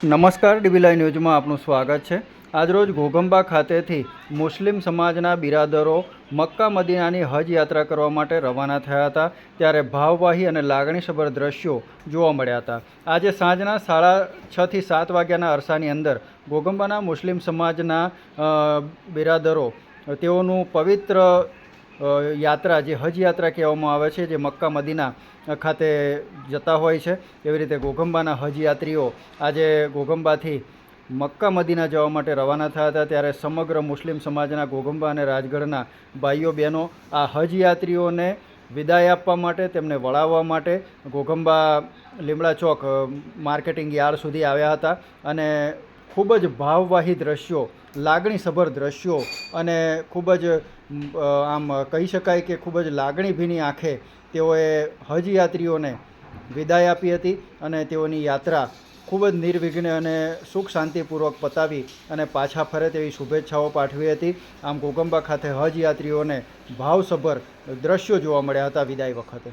નમસ્કાર ડીબીલાઈ ન્યૂઝમાં આપનું સ્વાગત છે. આજરોજ ઘોઘંબા ખાતેથી મુસ્લિમ સમાજના બિરાદરો મક્કા મદીનાની હજ યાત્રા કરવા માટે રવાના થયા હતા, ત્યારે ભાવવાહી અને લાગણીસભર દ્રશ્યો જોવા મળ્યા હતા. આજે સાંજના સાડા છથી સાત વાગ્યાના અરસાની અંદર ઘોઘંબાના મુસ્લિમ સમાજના બિરાદરો તેઓનું પવિત્ર યાત્રા જે હજ યાત્રા કહેવામાં આવે છે, જે મક્કા મદીના ખાતે જતા હોય છે, એવી રીતે ગોગંબાના હજ યાત્રીઓ આજે ગોગંબાથી મક્કા મદીના જવા માટે રવાના થયા હતા. ત્યારે સમગ્ર મુસ્લિમ સમાજના ગોગંબા અને રાજગઢના ભાઈઓ બહેનો આ હજ યાત્રીઓને વિદાય આપવા માટે, તેમને વળાવવા માટે ગોગંબા લીમડા ચોક માર્કેટિંગ યાર્ડ સુધી આવ્યા હતા. અને ખૂબ જ ભાવવાહી દ્રશ્યો, લાગણીસભર દ્રશ્યો અને ખૂબ જ આમ કહી શકાય કે ખૂબ જ લાગણીભીની આંખે તેઓએ હજ યાત્રીઓને વિદાય આપી હતી અને તેઓની યાત્રા ખૂબ જ નિર્વિઘ્ન અને સુખ શાંતિપૂર્વક પતાવી અને પાછા ફરે તેવી શુભેચ્છાઓ પાઠવી હતી. આમ ઘોગંબા ખાતે હજ યાત્રીઓને ભાવસભર દ્રશ્યો જોવા મળ્યા હતા વિદાય વખતે.